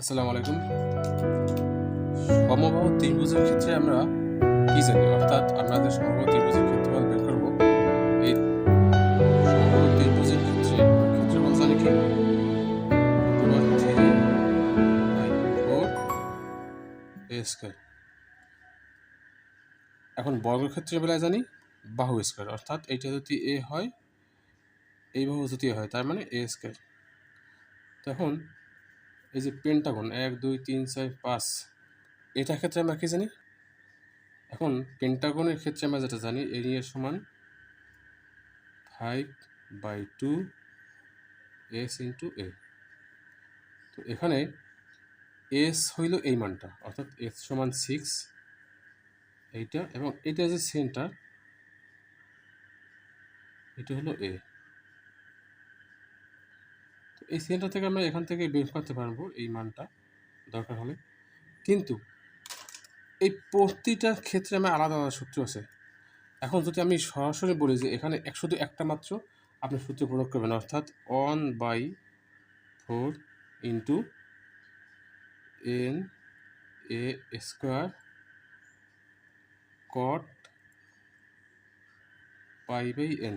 আসসালামু আলাইকুম। সমবাহু ত্রিভুজের ক্ষেত্রে আমরা কি জানি, অর্থাৎ যে সমবাহু ত্রিভুজের ক্ষেত্রফল বের করব। এই সমবাহু ত্রিভুজের ক্ষেত্রে ক্ষেত্রফল জানি কি? এখন বর্গক্ষেত্রের বেলায় জানি বাহু স্কোয়ার অর্থাৎ এইটা যদি এ হয়, এই বাহু যদি হয়, তার মানে এ স্কোয়ার তখন এই যে পেন্টাগন এক, দুই, তিন, চার, পাঁচ এটার ক্ষেত্রে আমরা কি জানি? এখন পেন্টাগনের ক্ষেত্রে আমরা যেটা জানি এরিয়া সমান five by two S into A তো এখানে এস হইল এই মানটা, অর্থাৎ এস সমান সিক্স এইটা এবং এটা যে সেন্টার এটা হলো এ এই সেন্টার থেকে আমরা এখান থেকে বের করতে পারব এই মানটা, দরকার হলে। কিন্তু এই প্রতিটা ক্ষেত্রে আমার আলাদা আলাদা সূত্র আছে। এখন যদি আমি সরাসরি বলি যে এখানে শুধু একটা মাত্র আপনি সূত্র প্রয়োগ করবেন, অর্থাৎ one by four into N A square cot pi by N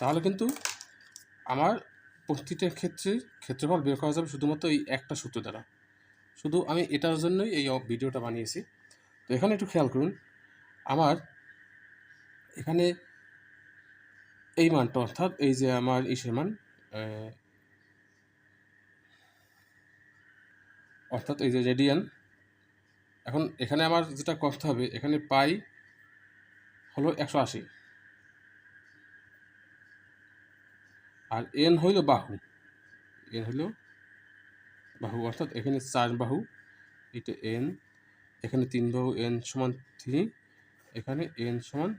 তাহলে কিন্তু আমার প্রতিটার ক্ষেত্রে ক্ষেত্রফল বের করা যাবে শুধুমাত্র এই একটা সূত্র দ্বারা। শুধু আমি এটার জন্যই এই ভিডিওটা বানিয়েছি। তো এখানে একটু খেয়াল করুন, আমার এখানে এই মানটা, অর্থাৎ এই যে আমার ইসের মান অর্থাৎ এই যে রেডিয়ান, এখন এখানে আমার যেটা করতে হবে, এখানে পাই হলো একশো আশি। আর এন হইল বাহু। এন হইল বাহু, অর্থাৎ এখানে চার বাহু, এটা এন, এখানে তিন বাহু, এন সমান থ্রি, এখানে এন সমান,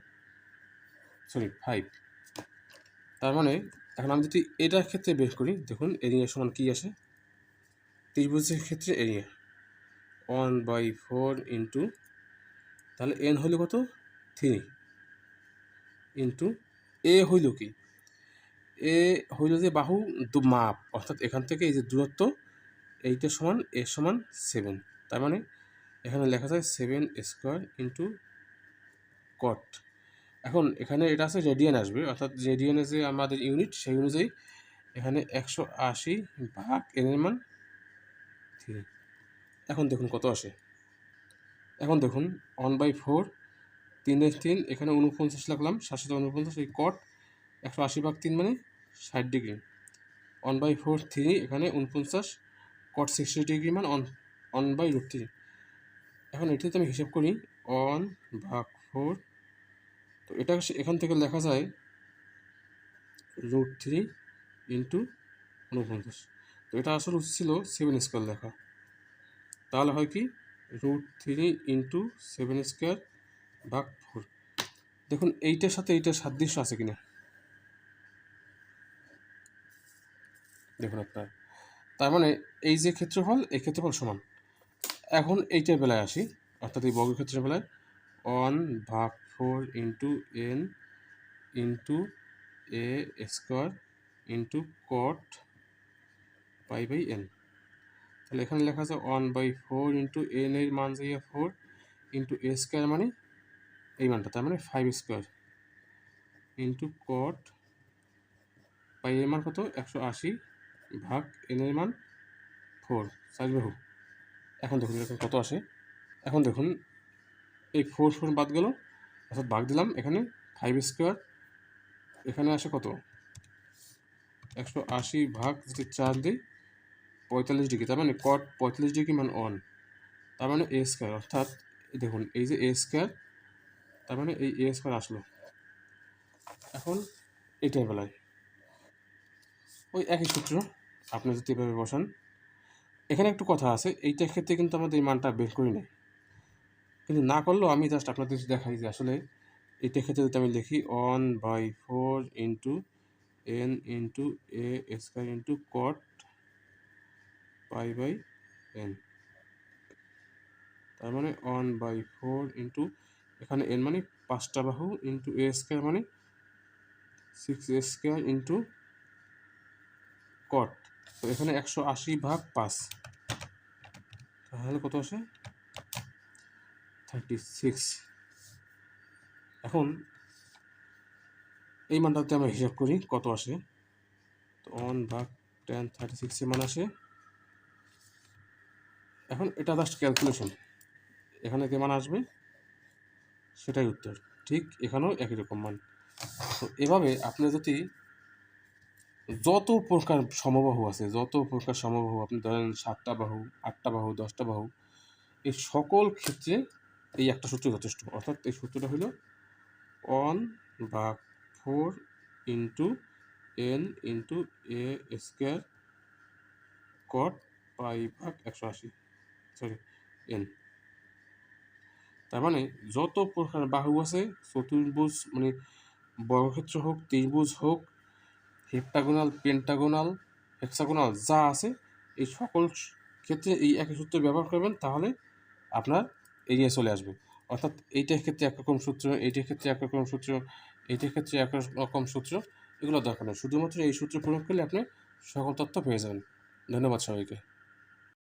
সরি, ফাইভ। তার মানে এখন আমি যদি এটার ক্ষেত্রে বের করি, দেখুন, এরিয়া সমান কী আসে ত্রিভুজের ক্ষেত্রে area. One by four into, তাহলে এন হইল কত? থ্রি। ইন্টু এ হইল কি? এ হইল যে বাহু দু মাপ, অর্থাৎ এখান থেকে এই যে দূরত্ব, এইটা সমান, এ সমান সেভেন তার মানে এখানে লেখা যায় সেভেন স্কোয়ার ইন্টু কট এখন এখানে এটা আছে রেডিয়ান আসবে, অর্থাৎ রেডিয়ানে যে আমাদের ইউনিট সেই অনুযায়ী এখানে একশো আশি ভাগ এনের মান থ্রি এখন দেখুন কত আসে। এখন দেখুন ওয়ান বাই ফোর তিনের তিন, এখানে উনপঞ্চাশ লাগলাম সাতশো উনপঞ্চাশ এই কট একশো আশি ভাগ তিন মানে ষাট degree. One by four three এখানে উনপঞ্চাশ কট সিক্সটি ডিগ্রি মান one one by root three এখন এটাতে আমি হিসেব করি ওয়ান ভাগ ফোর তো এটা এখান থেকে লেখা যায় রুট থ্রি ইন্টু উনপঞ্চাশ তো এটা আসলে ছিল সেভেন স্কোয়ার লেখা। তাহলে হয় কি? Root three into seven square ভাগ ফোর দেখুন, এইটার সাথে এইটার সাদৃশ্য আছে কিনা? দেখুন আপনার। তার মানে এই যে ক্ষেত্রফল, এই ক্ষেত্রফল সমান। এখন এইটার বেলায় আসি, অর্থাৎ এই বর্গক্ষেত্রের বেলায়। ওয়ান ভাগ four into N into A square into cot pi by N. তাহলে এখানে লেখা আছে one by four into N এর মান যাইয়া ফোর ইন্টু এ স্কোয়ার মানে এই মানটা, তার মানে five square. Into cot pi এর মান কত? একশো আশি। ভাগ এন এর মান ফোর চার বাহু। এখন দেখুন এরকম কত আসে? এখন দেখুন, এই ফোর ফোর বাদ গেল। অর্থাৎ ভাগ দিলাম এখানে ফাইভ স্কোয়ার এখানে আসে কত? একশো আশি ভাগ যদি চার দিই, পঁয়তাল্লিশ ডিগ্রি। তার মানে কট পঁয়তাল্লিশ ডিগ্রি মান অন তার মানে এ স্কোয়ার অর্থাৎ দেখুন, এই যে এ স্কোয়ার তার মানে এই এ স্কোয়ার আসলো। এখন এইটার বেলায় ওই একই সূত্র। আপনি যদি এভাবে বসান। এখানে একটু কথা আছে এইটার ক্ষেত্রে কিন্তু আমাদের এই মানটা বের করি নাই। কিন্তু না করলেও আমি জাস্ট আপনাদের দেখাই যে আসলে এইটার ক্ষেত্রে যদি আমি লিখি one by four into N into A square into cot pi by N তার মানে ওয়ান বাই ফোর ইন্টু এখানে এন মানে পাঁচটা বাহু ইন্টু এ স্কোয়ার মানে six A square into cot তো এখানে একশো আশি ভাগ পাঁচ। তাহলে কত আসে? থার্টি সিক্স এখন এই মানটাতে আমরা হিসাব করি কত আসে? তো ওয়ান ভাগ টেন থার্টি সিক্সের মান আসে। এখন এটা জাস্ট ক্যালকুলেশন এখানে যে মান আসবে, সেটাই উত্তর। ঠিক এখানেও একই রকম মান। তো এভাবে আপনি যদি যত প্রকার সমবাহু আছে, যত প্রকার সমবাহু, আপনি ধরেন সাতটা বাহু, আটটা বাহু, দশটা বাহু এই সকল ক্ষেত্রে এই একটা সূত্র যথেষ্ট। অর্থাৎ এই সূত্রটা হলো ওয়ান ভাগ four into N into A square cot pi ভাগ একশো আশি সরি এন তার মানে যত প্রকার বাহু আছে, চতুর্ভুজ মানে বর্গক্ষেত্র হোক, ত্রিভুজ হোক হেপ্টাগোনাল পেন্টাগোনাল, হেক্সাগোনাল যা আছে, এই সকল ক্ষেত্রে এই একই সূত্র ব্যবহার করবেন, তাহলে আপনার এরিয়া চলে আসবে। অর্থাৎ এইটার ক্ষেত্রে একরকম সূত্র এইটার ক্ষেত্রে একরকম সূত্র এইটার ক্ষেত্রে একরকম সূত্র, এগুলো দরকার নেই। শুধুমাত্র এই সূত্র প্রয়োগ করলে আপনি সকল তথ্য পেয়ে যাবেন। ধন্যবাদ সবাইকে।